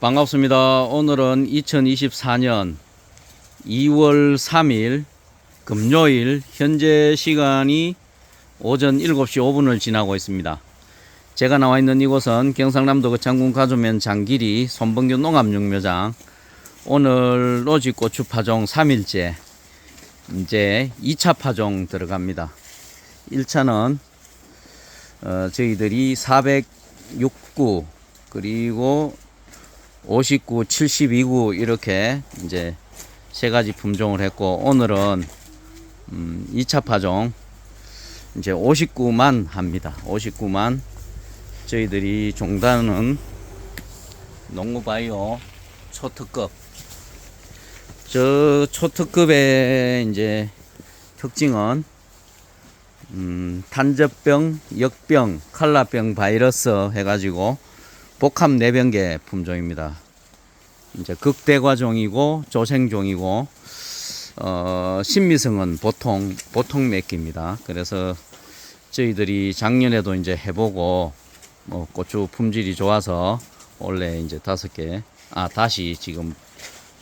반갑습니다. 오늘은 2024년 2월 3일 금요일 현재 시간이 오전 7시 5분을 지나고 있습니다. 제가 나와 있는 이곳은 경상남도 거창군 가조면 장길이 손봉규 농업육묘장 오늘 로지 고추 파종 3일째 이제 2차 파종 들어갑니다. 1차는 어, 저희들이 406구 그리고 59, 72구 이렇게 이제 세 가지 품종을 했고 오늘은 음, 2차 파종 이제 59만 합니다. 59만 저희들이 종단은 농구바이오 초특급 저 초특급의 이제 특징은 음, 탄저병, 역병, 칼라병 바이러스 해가지고 복합 내병계 품종입니다. 이제 극대과종이고 조생종이고 어, 신미성은 보통 보통 맺기입니다. 그래서 저희들이 작년에도 이제 해보고 뭐 고추 품질이 좋아서 원래 이제 다섯 개, 아 다시 지금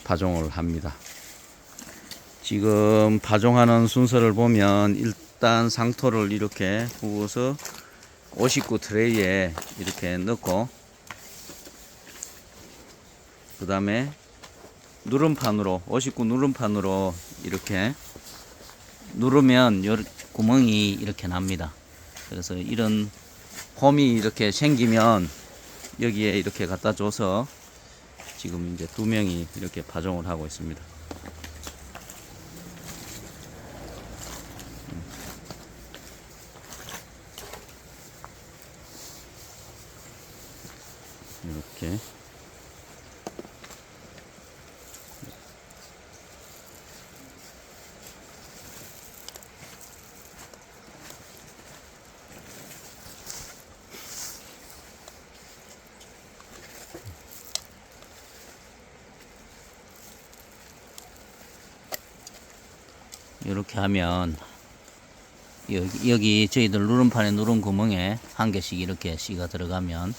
파종을 합니다. 지금 파종하는 순서를 보면 일단 상토를 이렇게 부어서 59 트레이에 이렇게 넣고 그 다음에 누름판으로 59 누름판으로 이렇게 누르면 요 구멍이 이렇게 납니다. 그래서 이런 홈이 이렇게 생기면 여기에 이렇게 갖다 줘서 지금 이제 두 명이 이렇게 파종을 하고 있습니다. 이렇게 이렇게 하면 여기, 여기 저희들 누름판에 누른 구멍에 한 개씩 이렇게 씨가 들어가면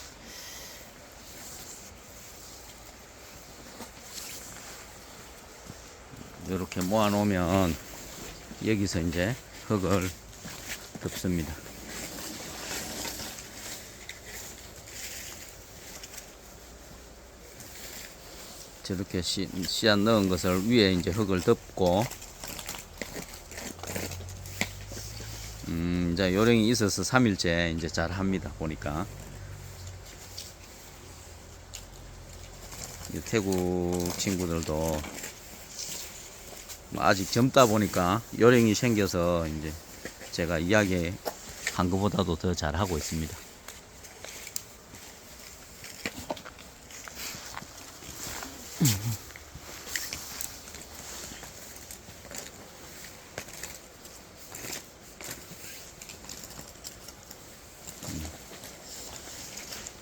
이렇게 모아 놓으면 여기서 이제 흙을 덮습니다. 저렇게 씨, 씨앗 넣은 것을 위에 이제 흙을 덮고 이제 요령이 있어서 3일째 이제 잘 합니다. 보니까. 이 태국 친구들도 뭐 아직 젊다 보니까 요령이 생겨서 이제 제가 이야기 한 것보다도 더 잘하고 있습니다.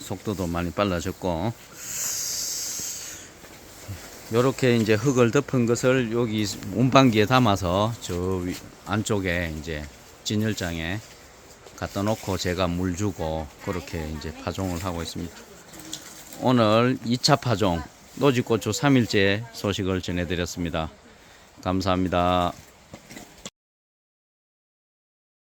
속도도 많이 빨라졌고 요렇게 이제 흙을 덮은 것을 여기 운반기에 담아서 저 위- 안쪽에 이제 진열장에 갖다 놓고 제가 물 주고 그렇게 이제 파종을 하고 있습니다. 오늘 2차 파종 노지고추 3일째 소식을 전해드렸습니다. 감사합니다.